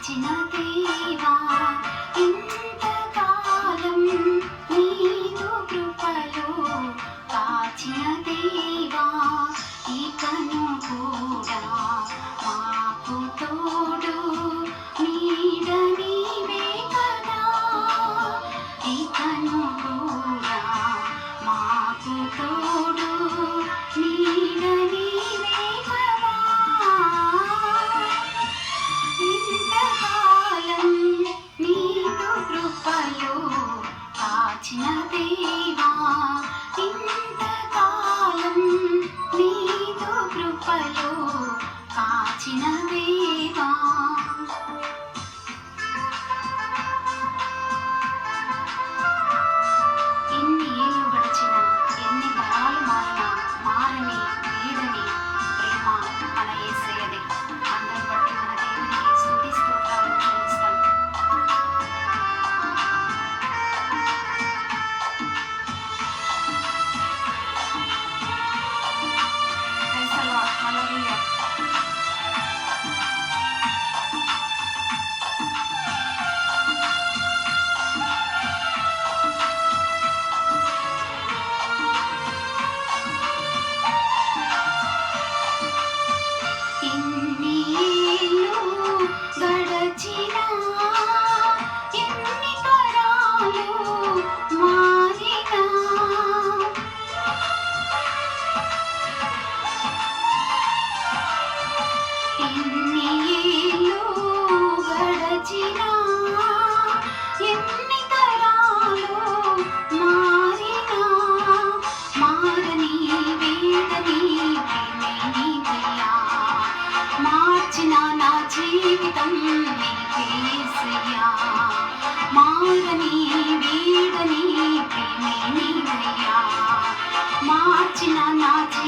నచ్చిన దేవా ఇంతకాలం నీదు కృపలో కాచిన దేవా ఇకను కూడా మాకు తోడు నీడనివే కదా. ఇకను Bye. మార్చిన నా జీవితం నీకేసయ్యా మారని వీడని ప్రేమే నీవయ్యా. మార్చిన నా జీవితం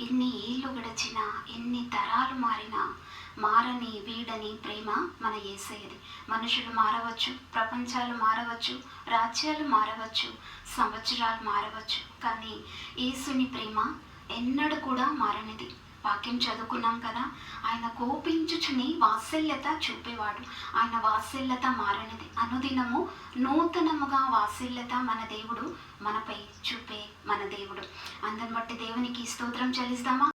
ఎన్ని ఏళ్ళు గడిచినా ఎన్ని తరాలు మారినా మారని వీడని ప్రేమ మన ఏసయ్యది. మనుషులు మారవచ్చు ప్రపంచాలు మారవచ్చు రాజ్యాలు మారవచ్చు సంవత్సరాలు మారవచ్చు కానీ ఏసుని ప్రేమ ఎన్నడూ కూడా మారనిది. వాక్యం చదువుకున్నాం కదా ఆయన కోపించుచుని వాత్సల్యత చూపేవాడు. ఆయన వాత్సల్యత మారనిది. అనుదినము నూతనముగా వాత్సల్యత మన దేవుడు మనపై చూపే మన దేవుడు. అందరిని బట్టి దేవునికి స్తోత్రం చెల్లిస్తామా?